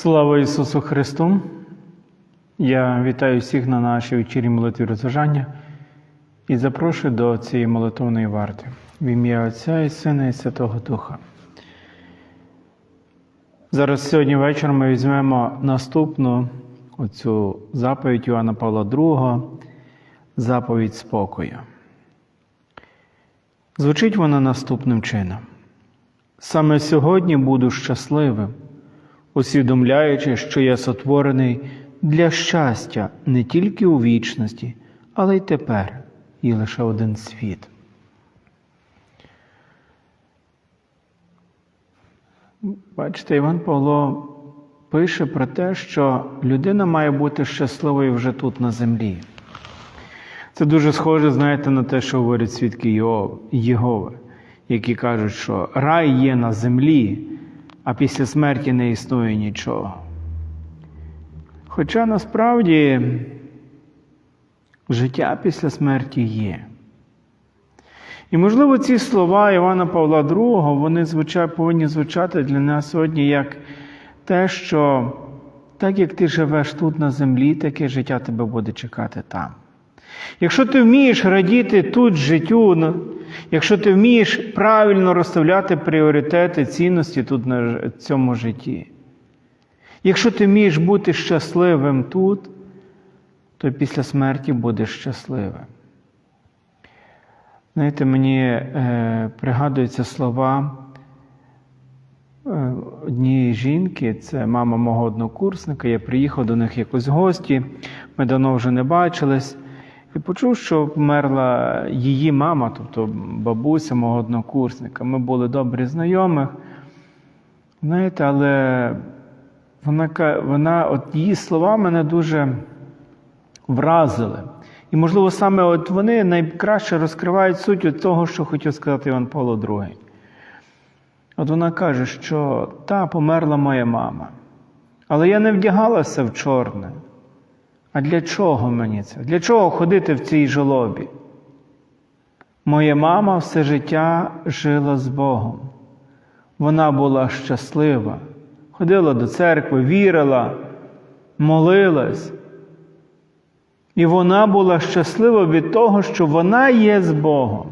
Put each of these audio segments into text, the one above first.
Слава Ісусу Христу! Я вітаю всіх на нашій вечірній молитві розважання і запрошую до цієї молитовної варти в ім'я Отця і Сина і Святого Духа. Зараз сьогодні вечором ми візьмемо наступну оцю заповідь Іоанна Павла II, заповідь спокою. Звучить вона наступним чином. Саме сьогодні буду щасливим, усвідомляючи, що я сотворений для щастя не тільки у вічності, але й тепер є лише один світ. Бачите, Іван Павло пише про те, що людина має бути щасливою вже тут на землі. Це дуже схоже, знаєте, на те, що говорять свідки Єгови, які кажуть, що рай є на землі, а після смерті не існує нічого. Хоча насправді життя після смерті є. І, можливо, ці слова Івана Павла II вони звучать, повинні звучати для нас сьогодні як те, що так як ти живеш тут на землі, таке життя тебе буде чекати там. Якщо ти вмієш радіти тут життю, якщо ти вмієш правильно розставляти пріоритети, цінності тут на цьому житті, якщо ти вмієш бути щасливим тут, то після смерті будеш щасливим. Знаєте, мені е, пригадуються слова е, однієї жінки, це мама мого однокурсника. Я приїхав до них якось в гості, ми давно вже не бачились. І почув, що померла її мама, тобто бабуся мого однокурсника. Ми були добрі знайомих. Знаєте, але вона, вона, от її слова мене дуже вразили. І, можливо, саме от вони найкраще розкривають суть от того, що хотів сказати Іван Павло II. От вона каже, що та померла моя мама, але я не вдягалася в чорне. А для чого мені це? Для чого ходити в цій жолобі? Моя мама все життя жила з Богом. Вона була щаслива, ходила до церкви, вірила, молилась. І вона була щаслива від того, що вона є з Богом.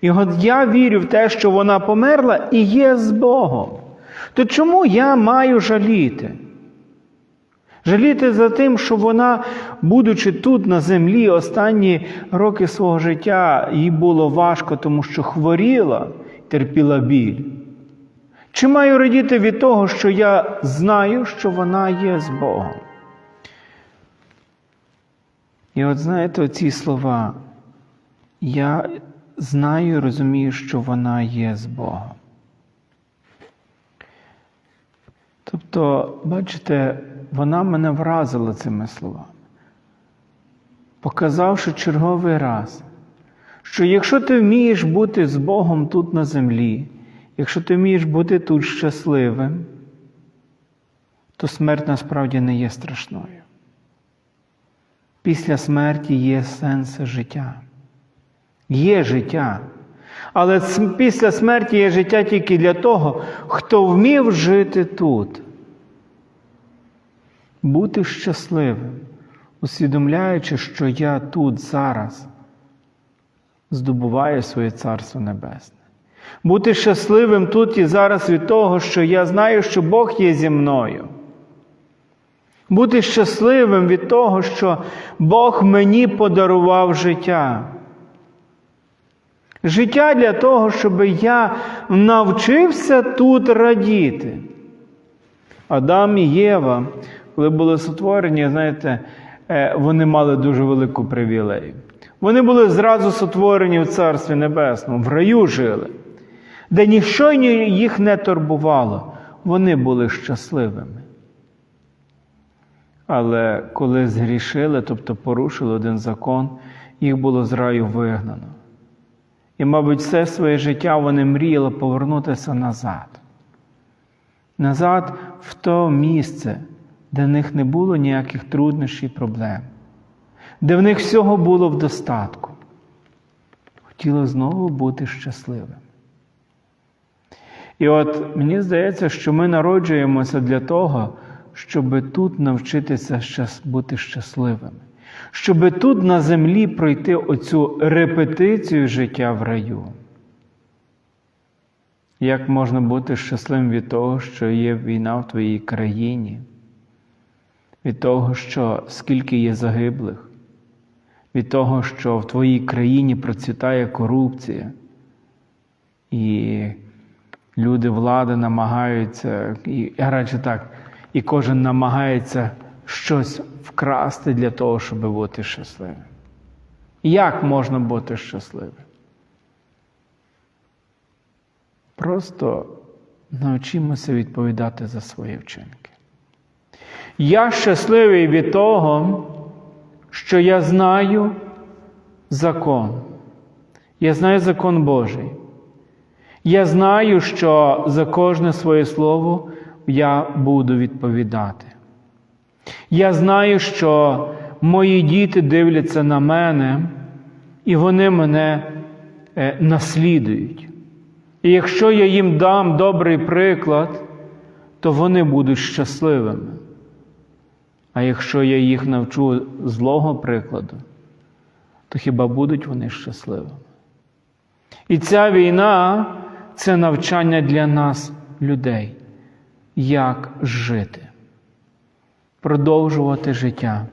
І от я вірю в те, що вона померла і є з Богом. То чому я маю жаліти? Жаліти за тим, що вона, будучи тут на землі останні роки свого життя, їй було важко, тому що хворіла, терпіла біль. Чи маю радіти від того, що я знаю, що вона є з Богом? І от знаєте, оці слова, я знаю і розумію, що вона є з Богом. Тобто, бачите, вона мене вразила цими словами, показавши черговий раз, що якщо ти вмієш бути з Богом тут на землі, якщо ти вмієш бути тут щасливим, то смерть насправді не є страшною. Після смерті є сенс життя. Є життя. Але після смерті є життя тільки для того, хто вмів жити тут. Бути щасливим, усвідомляючи, що я тут зараз здобуваю своє Царство Небесне. Бути щасливим тут і зараз від того, що я знаю, що Бог є зі мною. Бути щасливим від того, що Бог мені подарував життя. Життя для того, щоб я навчився тут радіти. Адам і Єва, коли були сотворені, знаєте, вони мали дуже велику привілею. Вони були зразу сотворені в Царстві Небесному, в раю жили, де ніщо їх не турбувало. Вони були щасливими. Але коли згрішили, тобто порушили один закон, їх було з раю вигнано. І, мабуть, все своє життя вони мріяли повернутися назад. Назад в то місце, де в них не було ніяких труднощів і проблем, де в них всього було в достатку. Хотіло знову бути щасливим. І от мені здається, що ми народжуємося для того, щоб тут навчитися бути щасливими, щоб тут на землі пройти оцю репетицію життя в раю. Як можна бути щасливим від того, що є війна в твоїй країні, від того, що скільки є загиблих, від того, що в твоїй країні процвітає корупція, і люди влади намагаються, і радше так, і кожен намагається щось вкрасти для того, щоб бути щасливим. Як можна бути щасливим? Просто навчимося відповідати за свої вчинки. Я щасливий від того, що я знаю закон. Я знаю закон Божий. Я знаю, що за кожне своє слово я буду відповідати. Я знаю, що мої діти дивляться на мене, і вони мене е, наслідують. І якщо я їм дам добрий приклад, то вони будуть щасливими. А якщо я їх навчу злого прикладу, то хіба будуть вони щасливими? І ця війна це навчання для нас, людей, як жити, продовжувати життя,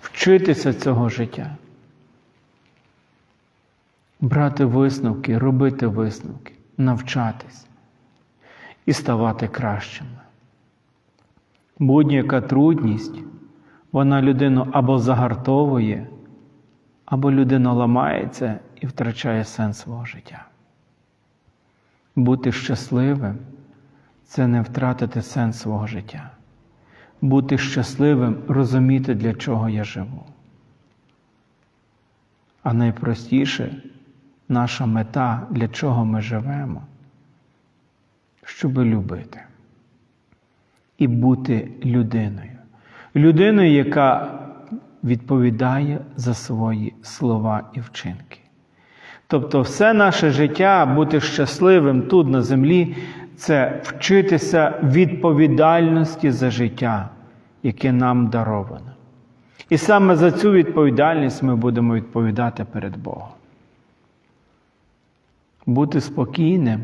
вчитися цього життя, брати висновки, робити висновки, навчатись і ставати кращими. Будь-яка трудність, вона людину або загартовує, або людина ламається і втрачає сенс свого життя. Бути щасливим це не втратити сенс свого життя. Бути щасливим розуміти, для чого я живу. А найпростіше наша мета, для чого ми живемо, щоб любити і бути людиною. Людиною, яка відповідає за свої слова і вчинки. Тобто, все наше життя бути щасливим тут на землі це вчитися відповідальності за життя, яке нам даровано. І саме за цю відповідальність ми будемо відповідати перед Богом. Бути спокійним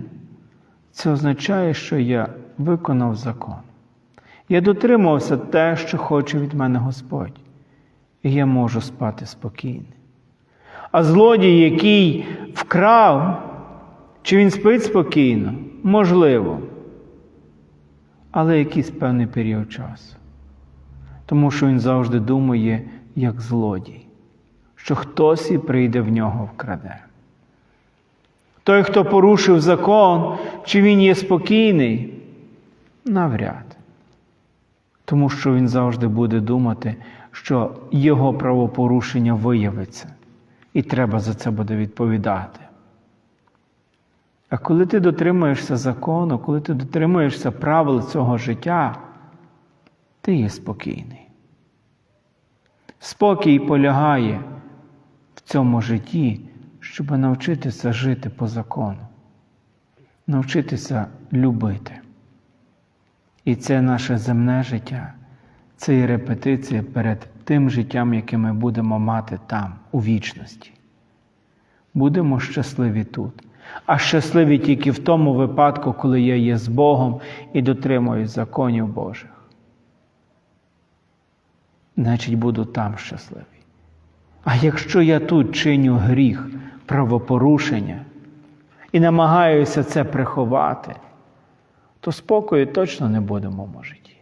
це означає, що я виконав закон. Я дотримувався те, що хоче від мене Господь, і я можу спати спокійно. А злодій, який вкрав, чи він спить спокійно? Можливо. Але якийсь певний період часу. Тому що він завжди думає, як злодій, що хтось і прийде в нього вкраде. Той, хто порушив закон, чи він є спокійний? Навряд. Тому що він завжди буде думати, що його правопорушення виявиться, і треба за це буде відповідати. А коли ти дотримуєшся закону, коли ти дотримуєшся правил цього життя, ти є спокійний. Спокій полягає в цьому житті, щоб навчитися жити по закону, навчитися любити. І це наше земне життя, це і репетиція перед тим життям, яке ми будемо мати там, у вічності. Будемо щасливі тут, а щасливі тільки в тому випадку, коли я є з Богом і дотримуюсь законів Божих. Значить, буду там щасливий. А якщо я тут чиню гріх, правопорушення і намагаюся це приховати, то спокою точно не буде в житті.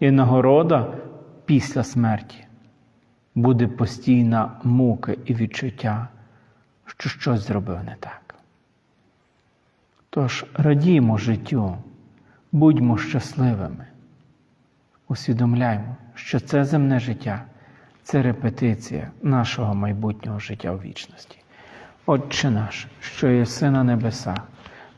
І нагорода після смерті буде постійна мука і відчуття, що щось зробив не так. Тож радімо життю, будьмо щасливими, усвідомляймо, що це земне життя це репетиція нашого майбутнього життя у вічності. Отче наш, що є на небесах,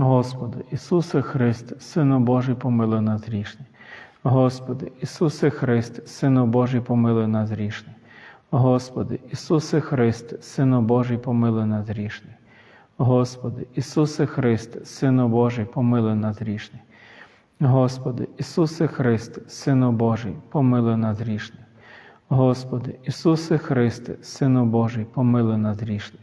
Господи, Ісусе Христе, Сину Божий, помилуй нас грішний. Господи, Ісусе Христе, Сину Божий, помилуй нас грішний. Господи, Ісусе Христе, Сину Божий, помилуй нас грішний. Господи, Ісусе Христе, Сину Божий, помилуй нас грішний. Господи, Ісусе Христе, Сину Божий, помилуй нас грішний. Господи, Ісусе Христе, Сину Божий, помилуй нас грішних.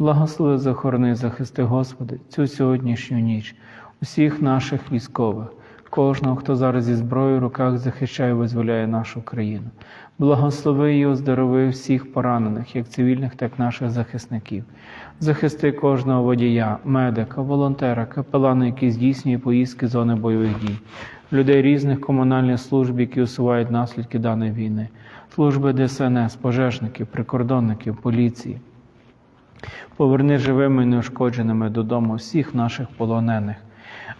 Благослови, захорони, захисти, Господи, цю сьогоднішню ніч, усіх наших військових, кожного, хто зараз зі зброєю в руках захищає визволяє нашу країну. Благослови і оздорови всіх поранених, як цивільних, так і наших захисників. Захисти кожного водія, медика, волонтера, капелана, який здійснює поїздки зони бойових дій, людей різних комунальних служб, які усувають наслідки даної війни, служби ДСНС, пожежників, прикордонників, поліції. Поверни живими і неушкодженими додому всіх наших полонених.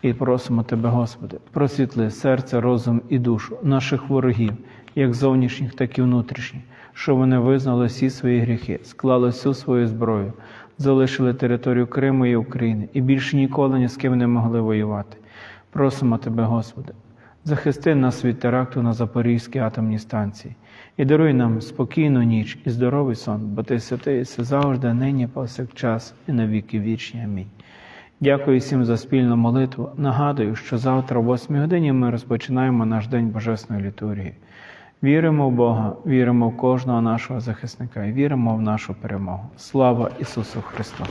І просимо Тебе, Господи, просвітли серце, розум і душу наших ворогів, як зовнішніх, так і внутрішніх, що вони визнали всі свої гріхи, склали всю свою зброю, залишили територію Криму і України і більше ніколи ні з ким не могли воювати. Просимо Тебе, Господи, захисти нас від теракту на Запорізькій атомній станції і даруй нам спокійну ніч і здоровий сон, бо Ти святий все завжди, нині, повсякчас і на віки вічні. Амінь. Дякую всім за спільну молитву. Нагадую, що завтра, о 8 годині, ми розпочинаємо наш день Божесної літургії. Віримо в Бога, віримо в кожного нашого захисника і віримо в нашу перемогу. Слава Ісусу Христу!